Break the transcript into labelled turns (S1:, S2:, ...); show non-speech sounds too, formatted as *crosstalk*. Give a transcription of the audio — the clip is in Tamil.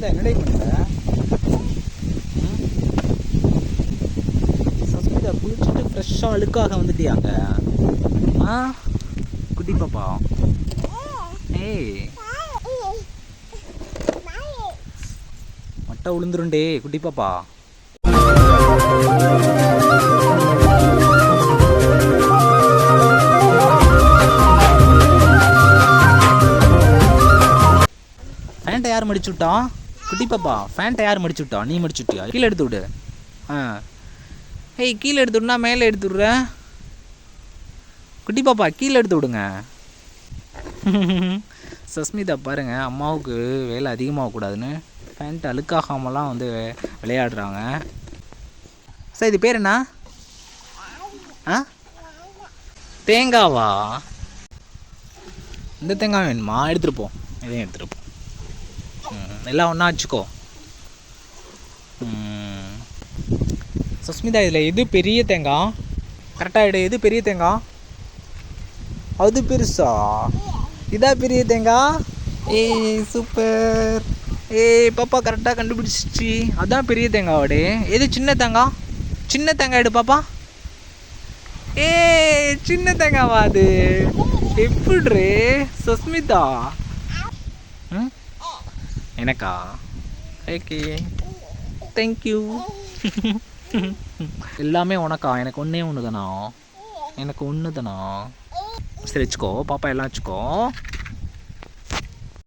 S1: சஸ்மிதா என்னடே பண்ணுற சஸ்மிதா குளிச்சுட்டு ஃப்ரெஷ்ஷாக அழுக்காக வந்துட்டியாங்க ஆ? குட்டி பாப்பா. ஏய். மட்டை உளுந்துருண்டே குட்டி பாப்பா. பேண்ட்டை யார் மடிச்சு விட்டான் குட்டி பாப்பா ஃபேண்ட்டை யார் மடிச்சு விட்டா நீ மடிச்சு விட்டியா கீழே எடுத்து விடு. ஆ. ஏய் கீழே எடுத்து விடுனா மேலே எடுத்து விட்ற? குட்டி பாப்பா கீழே எடுத்து விடுங்க. சஸ்மிதா பாருங்கள் அம்மாவுக்கு வேலை அதிகமாகக்கூடாதுன்னு ஃபேண்ட் அழுக்காகாமலாம் வந்து விளையாடுறாங்க. சார் இது பேர் என்ன? ஆ? தேங்காவா? இந்த தேங்காய் வேணுமா? எடுத்துகிட்டு போ. இதையும் எடுத்துகிட்டு போ. எல்லாம் ஒன்றா வச்சுக்கோ. சுஸ்மிதா இதில் எது பெரிய தேங்காய் கரெக்டாக எடு எது பெரிய தேங்காய் அது பெருசா? இதா பெரிய தேங்காய் ஏய் சூப்பர். ஏய் பாப்பா கரெக்டாக கண்டுபிடிச்சிச்சு. அதான் பெரிய தேங்காவோடே. எது சின்ன தேங்காய் சின்ன தேங்காய் எடு பாப்பா. ஏ சின்ன தேங்காவா அது? எப்படி சுஸ்மிதா? ம்? எனக்கா? ஓகே. தேங்க்யூ *laughs* எல்லாமே உனக்கா? எனக்கு ஒன்றே ஒன்று தானா எனக்கு ஒன்று தானா சரி வச்சுக்கோ. பாப்பா எல்லாம் வச்சுக்கோ.